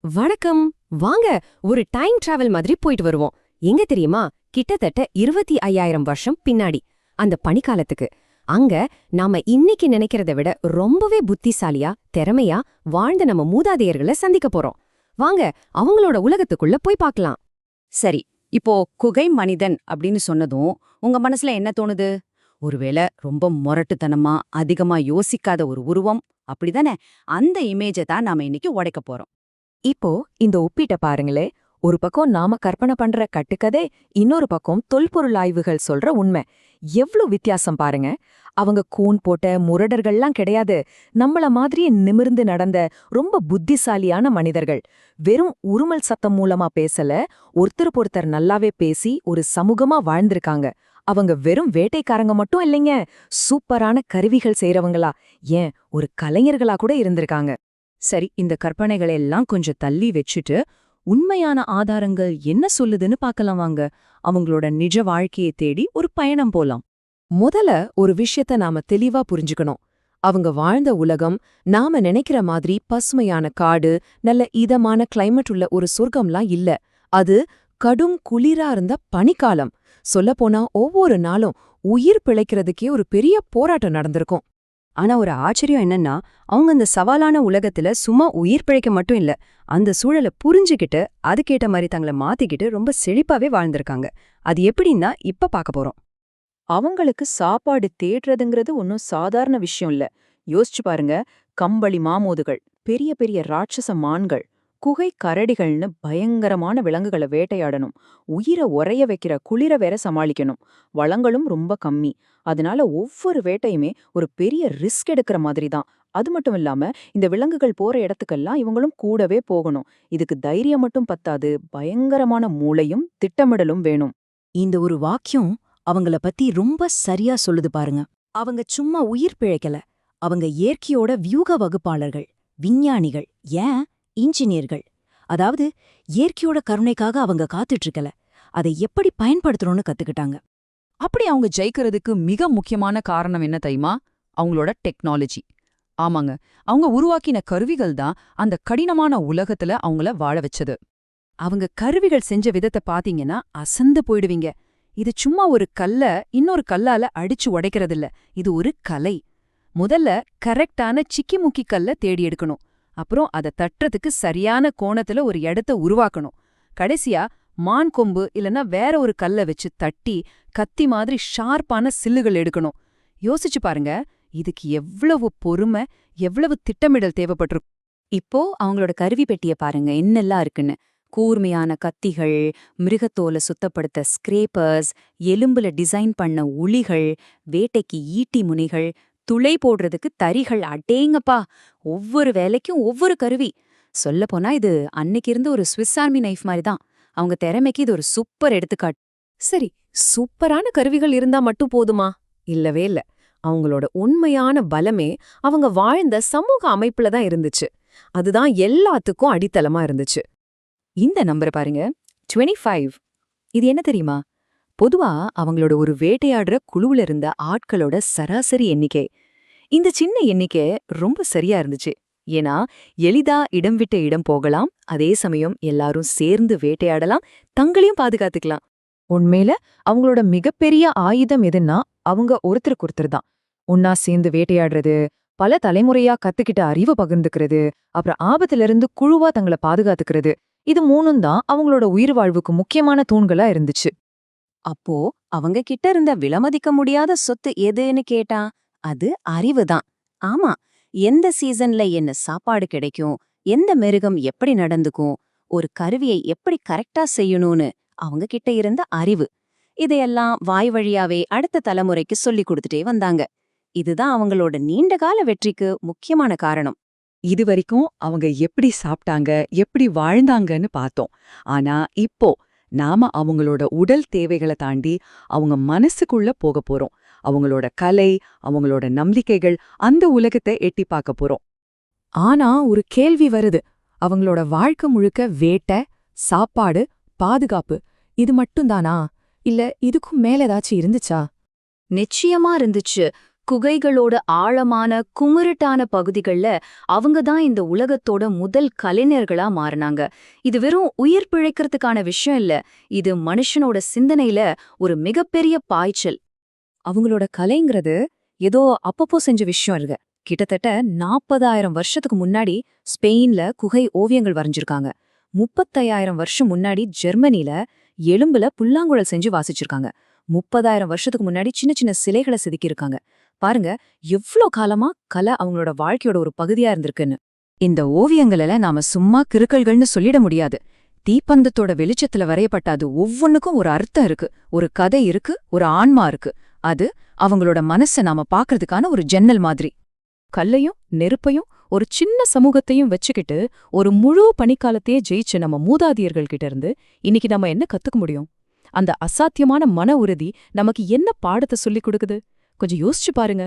வணக்கம். வாங்க ஒரு டைம் டிராவல் மாதிரி போயிட்டு வருவோம். எங்க தெரியுமா? கிட்டத்தட்ட இருபத்தி ஐயாயிரம் வருஷம் பின்னாடி. அந்த பனிக்காலத்துக்கு. அங்க நாம இன்னைக்கு நினைக்கிறத விட ரொம்பவே புத்திசாலியா திறமையா வாழ்ந்த நம்ம மூதாதையர்களை சந்திக்க போறோம். வாங்க அவங்களோட உலகத்துக்குள்ள போய் பார்க்கலாம். சரி இப்போ குகை மனிதன் அப்படின்னு சொன்னதும் உங்க மனசுல என்ன தோணுது? ஒருவேளை ரொம்ப முரட்டுத்தனமா அதிகமா யோசிக்காத ஒரு உருவம்? அப்படிதானே? அந்த இமேஜை தான் நாம இன்னைக்கு உடைக்க போறோம். இப்போ இந்த ஒப்பீட்ட பாருங்களே. ஒரு பக்கம் நாம கற்பனை பண்ற கட்டுக்கதை இன்னொரு பக்கம் தொல்பொருள் ஆய்வுகள் சொல்ற உண்மை. எவ்ளோ வித்தியாசம் பாருங்க. அவங்க கூன் போட்ட முரடர்கள்லாம் கிடையாது. நம்மள மாதிரியே நிமிர்ந்து நடந்த ரொம்ப புத்திசாலியான மனிதர்கள். வெறும் உருமல் சத்தம் மூலமா பேசல ஒருத்தருக்கு ஒருத்தர் நல்லாவே பேசி ஒரு சமூகமா வாழ்ந்திருக்காங்க. அவங்க வெறும் வேட்டைக்காரங்க மட்டும் இல்லைங்க. சூப்பரான கருவிகள் செய்றவங்களா. ஏன் ஒரு கலைஞர்களா கூட இருந்திருக்காங்க. சரி இந்த கற்பனைகளை எல்லாம் கொஞ்சம் தள்ளி வச்சுட்டு உண்மையான ஆதாரங்கள் என்ன சொல்லுதுன்னு பார்க்கலாம் வாங்க. அவங்களோட நிஜ வாழ்க்கையை தேடி ஒரு பயணம் போலாம். முதல்ல ஒரு விஷயத்த நாம தெளிவா புரிஞ்சுக்கணும். அவங்க வாழ்ந்த உலகம் நாம நினைக்கிற மாதிரி பசுமையான காடு நல்ல இதமான கிளைமேட் உள்ள ஒரு சொர்க்கம்லாம் இல்ல. அது கடும் குளிரா இருந்த பனிக்காலம். சொல்லப்போனா ஒவ்வொரு நாளும் உயிர் பிழைக்கிறதுக்கே ஒரு பெரிய போராட்டம் நடந்திருக்கும். ஆனா ஒரு ஆச்சரியம் என்னன்னா அவங்க அந்த சவாலான உலகத்துல சும்மா உயிர் பிழைக்க மட்டும் இல்ல அந்த சூழலை புரிஞ்சுக்கிட்டு அதுக்கேட்ட மாதிரி தங்களை மாத்திக்கிட்டு ரொம்ப செழிப்பாவே வாழ்ந்திருக்காங்க. அது எப்படின்னா இப்ப பார்க்க போறோம். அவங்களுக்கு சாப்பாடு தேடுறதுங்கிறது ஒன்றும் சாதாரண விஷயம் இல்ல. யோசிச்சு பாருங்க கம்பளி மாமோதுகள் பெரிய பெரிய ராட்சச மான்கள் குகை கரடிகள்னு பயங்கரமான விலங்குகளை வேட்டையாடணும். உயிரை உறைய வைக்கிற குளிர வேற சமாளிக்கணும். வளங்களும் ரொம்ப கம்மி. அதனால ஒவ்வொரு வேட்டையுமே ஒரு பெரிய ரிஸ்க் எடுக்கிற மாதிரி தான் அது மட்டும் இல்லாம இந்த விலங்குகள் போற இடத்துக்கெல்லாம் இவங்களும் கூடவே போகணும். இதுக்கு தைரியம் மட்டும் பத்தாது. பயங்கரமான மூளையும் திட்டமிடலும் வேணும். இந்த ஒரு வாக்கியம் அவங்கள பத்தி ரொம்ப சரியா சொல்லுது பாருங்க. அவங்க சும்மா உயிர் பிழைக்கல. அவங்க இயற்கையோட வியூக வகுப்பாளர்கள் விஞ்ஞானிகள். ஏன்? இன்ஜினியர்கள். அதாவது இயற்கையோட கருணைக்காக அவங்க காத்துட்டு இருக்கல அதை எப்படி பயன்படுத்தணும்னு கத்துக்கிட்டாங்க. அப்படி அவங்க ஜெயிக்கிறதுக்கு மிக முக்கியமான காரணம் என்ன தெரியுமா? அவங்களோட டெக்னாலஜி. ஆமாங்க. அவங்க உருவாக்கின கருவிகள் தான் அந்த கடினமான உலகத்துல அவங்கள வாழ வச்சது. அவங்க கருவிகள் செஞ்ச விதத்தை பாத்தீங்கன்னா அசந்து போயிடுவீங்க. இது சும்மா ஒரு கல்ல இன்னொரு கல்லால அடிச்சு உடைக்கிறதில்ல. இது ஒரு கலை. முதல்ல கரெக்டான சிக்கிமுக்கி கல்ல தேடி எடுக்கணும். அப்புறம் அதை தட்டுறதுக்கு சரியான கோணத்துல ஒரு இடத்த உருவாக்கணும். கடைசியா மான் கொம்பு இல்லனா வேற ஒரு கல்ல வச்சு தட்டி கத்தி மாதிரி ஷார்ப்பான சில்லுகள் எடுக்கணும். யோசிச்சு பாருங்க இதுக்கு எவ்வளவு பொறுமை எவ்வளவு திட்டமிடல் தேவைப்பட்டிருக்கும். இப்போ அவங்களோட கருவி பெட்டிய பாருங்க என்னெல்லாம் இருக்குன்னு. கூர்மையான கத்திகள் மிருகத்தோலை சுத்தப்படுத்த ஸ்கிரேப்பர்ஸ் எலும்புல டிசைன் பண்ண உளிகள் வேட்டைக்கு ஈட்டி முனைகள் துளை போடுறதுக்கு தறிகள் அடேங்கப்பா. ஒவ்வொரு வேலைக்கும் ஒவ்வொரு கருவி. சொல்லப்போனா இது அன்னைக்கு இருந்த ஒரு சுவிஸ் ஆர்மி நைஃப் மாதிரி தான் அவங்க திறமைக்கு இது ஒரு சூப்பர் எடுத்துக்காட்டு. சரி சூப்பரான கருவிகள் இருந்தா மட்டும் போதுமா? இல்லவே இல்ல. அவங்களோட உண்மையான பலமே அவங்க வாழ்ந்த சமூக அமைப்புல தான் இருந்துச்சு. அதுதான் எல்லாத்துக்கும் அடித்தளமா இருந்துச்சு. இந்த நம்பரை பாருங்க. 25 ஃபைவ் இது என்ன தெரியுமா? பொதுவா அவங்களோட ஒரு வேட்டையாடுற குழுவுல இருந்த ஆட்களோட சராசரி எண்ணிக்கை. இந்த சின்ன எண்ணிக்கை ரொம்ப சரியா இருந்துச்சு. ஏன்னா எளிதா இடம் விட்ட இடம் போகலாம் அதே சமயம் எல்லாரும் சேர்ந்து வேட்டையாடலாம் தங்களையும் பாதுகாத்துக்கலாம். உண்மையில அவங்களோட மிகப்பெரிய ஆயுதம் எதுன்னா அவங்க ஒருத்தருக்கு ஒருத்தர் தான். ஒன்னா சேர்ந்து வேட்டையாடுறது பல தலைமுறையா கத்துக்கிட்ட அறிவை பகிர்ந்துக்கிறது அப்புறம் ஆபத்துல இருந்து குழுவா தங்களை பாதுகாத்துக்கிறது இது மூணும் தான் அவங்களோட உயிர் வாழ்வுக்கு முக்கியமான தூண்களா இருந்துச்சு. அப்போ அவங்க கிட்ட இருந்த விலமதிக்க முடியாத சொத்து எதுன்னு கேட்டா அது அறிவுதான் ஆமா எந்த சீசன்ல என்ன சாப்பாடு கிடைக்கும் எந்த மிருகம் எப்படி நடந்துக்கும் ஒரு கருவியை எப்படி கரெக்டா செய்யணும்னு அவங்க கிட்ட இருந்த அறிவு. இதையெல்லாம் வாய் வழியாவே அடுத்த தலைமுறைக்கு சொல்லிக் கொடுத்துட்டே வந்தாங்க. இதுதான் அவங்களோட நீண்டகால வெற்றிக்கு முக்கியமான காரணம். இதுவரைக்கும் அவங்க எப்படி சாப்பிட்டாங்க எப்படி வாழ்ந்தாங்கன்னு பார்த்தோம். ஆனா இப்போ நாம அவங்களோட உடல் தேவைகளை தாண்டி அவங்க மனசுக்குள்ள போக போறோம். அவங்களோட கலை அவங்களோட நம்பிக்கைகள் அந்த உலகத்தை எட்டி பார்க்க போறோம். ஆனா ஒரு கேள்வி வருது. அவங்களோட வாழ்க்கை முழுக்க வேட்டை சாப்பாடு பாதுகாப்பு இது மட்டும்தானா? இல்ல இதுக்கும் மேல ஏதாச்சும் இருந்துச்சா? நிச்சயமா இருந்துச்சு. குகைகளோட ஆழமான குமுருட்டான பகுதிகள்ல அவங்க தான் இந்த உலகத்தோட முதல் கலைஞர்களா மாறினாங்க. இது வெறும் உயிர் பிழைக்கிறதுக்கான விஷயம் இல்ல. இது மனுஷனோட சிந்தனையில ஒரு மிகப்பெரிய பாய்ச்சல். அவங்களோட கலைங்கிறது ஏதோ அப்பப்போ செஞ்ச விஷயம் இருக்கு கிட்டத்தட்ட நாற்பதாயிரம் வருஷத்துக்கு முன்னாடி ஸ்பெயின்ல குகை ஓவியங்கள் வரைஞ்சிருக்காங்க. முப்பத்தையாயிரம் வருஷம் முன்னாடி ஜெர்மனில எலும்புல புல்லாங்குழல் செஞ்சு வாசிச்சிருக்காங்க. முப்பதாயிரம் வருஷத்துக்கு முன்னாடி சின்ன சின்ன சிலைகளை செதுக்கியிருக்காங்க. பாருங்க எவ்ளோ காலமா கலை அவங்களோட வாழ்க்கையோட ஒரு பகுதியா இருந்திருக்குன்னு. இந்த ஓவியங்கள நாம சும்மா கிறுக்கல்கள்னு சொல்லிட முடியாது. தீப்பந்தத்தோட வெளிச்சத்துல வரையப்பட்ட அது ஒவ்வொன்னுக்கும் ஒரு அர்த்தம் இருக்கு ஒரு கதை இருக்கு ஒரு ஆன்மா இருக்கு. அது அவங்களோட மனச நாம பாக்குறதுக்கான ஒரு ஜன்னல் மாதிரி. கல்லையும் நெருப்பையும் ஒரு சின்ன சமூகத்தையும் வச்சுக்கிட்டு ஒரு முழு பனிக்காலத்தையே ஜெயிச்ச நம்ம மூதாதியர்கள் கிட்ட இருந்து இன்னைக்கு நம்ம என்ன கத்துக்க முடியும்? அந்த அசாத்தியமான மன உறுதி நமக்கு என்ன பாடத்தை சொல்லிக் கொடுக்குது? கொஞ்சம் யோசிச்சு பாருங்க.